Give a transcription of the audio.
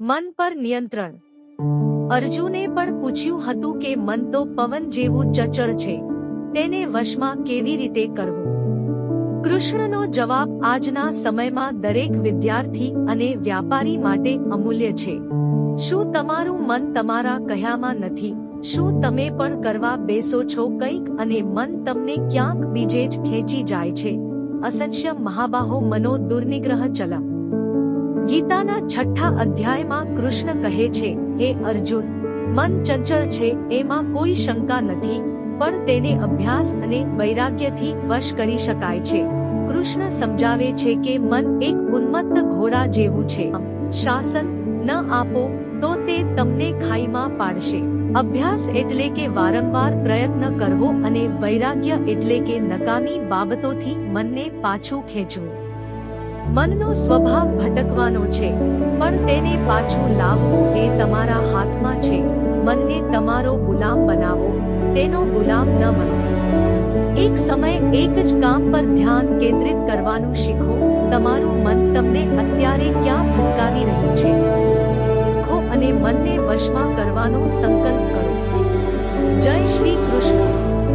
મન પર નિયંત્રણ. અર્જુને પણ પૂછ્યું હતું કે મન તો પવન જેવું ચચળ છે. તેને વશમાં કેવી રીતે કરવું? કૃષ્ણનો જવાબ આજના સમયમાં દરેક વિદ્યાર્થી અને વ્યાપારી માટે અમૂલ્ય છે. શું તમારું મન તમારા કહ્યામાં નથી? શું તમે પણ કરવા બેસો છો કંઈક અને મન તમને ક્યાંક બીજે જ ખેંચી જાય છે? અસંખ્ય મહાબાહો મનો દુર્નિગ્રહ ચલમ. ગીતાના છઠ્ઠા અધ્યાયમાં કૃષ્ણ કહે છે, હે અર્જુન, મન ચંચળ છે, એમાં કોઈ શંકા નથી, પણ તેને અભ્યાસ અને વૈરાગ્યથી વશ કરી શકાય છે. કૃષ્ણ સમજાવે છે કે મન એક ઉન્મત્ત ઘોડા જેવું છે. શાસન ન આપો, તો તે તમને ખાઈમાં પાડશે. અભ્યાસ એટલે કે વારંવાર પ્રયત્ન કરવો અને વૈરાગ્ય એટલે કે નકામી બાબતોથી મનને પાછું ખેંચવું. મનનો સ્વભાવ ભટકવાનો છે. પણ તેને પાછું લાવવું એ તમારા હાથમાં છે. મનને તમારો ગુલામ બનાવો, તેનો ગુલામ ન બનો. એક સમય એક જ કામ પર ધ્યાન કેન્દ્રિત કરવાનું શીખો. તમારું મન તમને અત્યારે ક્યાં ભટકાવી રહ્યું છે? ખો અને મનને વશમાં કરવાનો સંકલ્પ કરો.